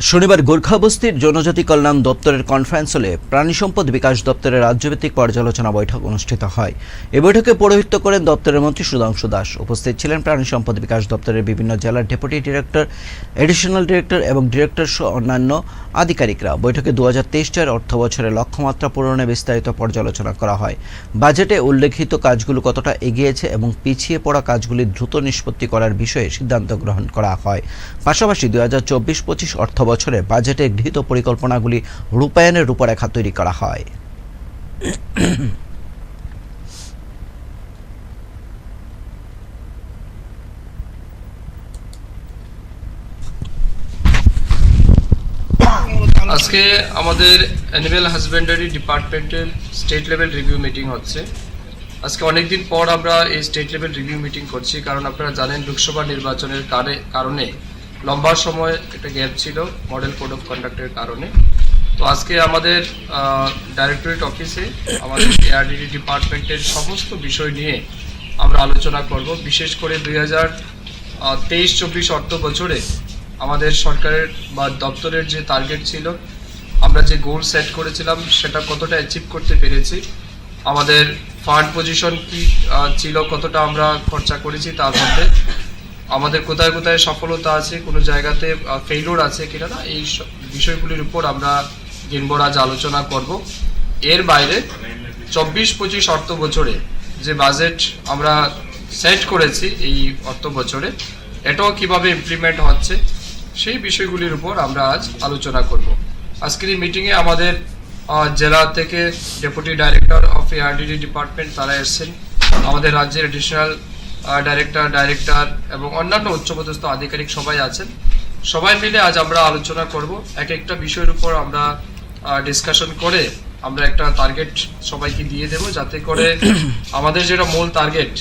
শনিবার গোর্খা বস্তির জনজাতি কল্যাণ দপ্তরের কনফারেন্স হলে প্রাণী সম্পদ বিকাশ দপ্তরের রাজ্যভিত্তিক পর্যালোচনা বৈঠক অনুষ্ঠিত হয়। এ বৈঠকে পৌরোহিত্য করেন দপ্তরের মন্ত্রী সুধাংশু দাস। উপস্থিত ছিলেন প্রাণী সম্পদ বিকাশ দপ্তরের বিভিন্ন জেলার ডেপুটি ডিরেক্টর এডিশনাল ডিরেক্টর এবং ডিরেক্টর সহ অন্যান্য আধিকারিকরা। বৈঠকে দু হাজার তেইশ চার অর্থ বছরের লক্ষ্যমাত্রা পূরণে বিস্তারিত পর্যালোচনা করা হয়। বাজেটে উল্লেখিত কাজগুলো কতটা এগিয়েছে এবং পিছিয়ে পড়া কাজগুলি দ্রুত নিষ্পত্তি করার বিষয়ে সিদ্ধান্ত গ্রহণ করা হয়। পাশাপাশি দু হাজার চব্বিশ পঁচিশ অর্থ বছরে বাজেটে গৃহীত পরিকল্পনাগুলি রূপায়ণের রূপরেখা তৈরি করা হয়। আজকে আমাদের অ্যানিমেল হাজবেন্ডারি ডিপার্টমেন্টের স্টেট লেভেল রিভিউ মিটিং হচ্ছে। আজকে অনেক দিন পর আমরা এই স্টেট লেভেল রিভিউ মিটিং করছি, কারণ আপনারা জানেন লোকসভা নির্বাচনের কারে- কারণে লম্বা সময় একটা গ্যাপ ছিল মডেল কোড অফ কন্ডাক্টের কারণে। তো আজকে আমাদের ডাইরেক্টরেট অফিসে আমাদের এআরডিডি ডিপার্টমেন্টের সমস্ত বিষয় নিয়ে আমরা আলোচনা করব। বিশেষ করে দুই হাজার তেইশ, চব্বিশ অর্থ বছরে আমাদের সরকারের বা দপ্তরের যে টার্গেট ছিল, আমরা যে গোল সেট করেছিলাম, সেটা কতটা অ্যাচিভ করতে পেরেছি, আমাদের ফান্ড পজিশন কি ছিল, কতটা আমরা খরচা করেছি তার মধ্যে। আমাদের কোথায় কোথায় সফলতা আছে, কোনো জায়গাতে ফেইলোর আছে কিনা না, এই বিষয়গুলির উপর আমরা দিনভর আজ আলোচনা করব। এর বাইরে চব্বিশ পঁচিশ অর্থ বছরে যে বাজেট আমরা সেট করেছি এই অর্থ বছরে, এটাও কীভাবে ইমপ্লিমেন্ট হচ্ছে, সেই বিষয়গুলির উপর আমরা আজ আলোচনা করব। আজকের এই মিটিংয়ে আমাদের জেলা থেকে deputy director of ARDD department তারা এসেছেন। আমাদের রাজ্যের এডিশনাল ডাইরেক্টর ডাইরেক্টর এবং অন্যান্য উচ্চপদস্থ আধিকারিক সবাই আছেন। সবাই মিলে আজ আমরা আলোচনা করব। এক একটা বিষয়ের উপর আমরা ডিসকাশন করে আমরা একটা টার্গেট সবাইকে দিয়ে দেব যাতে করে আমাদের যেটা মূল টার্গেট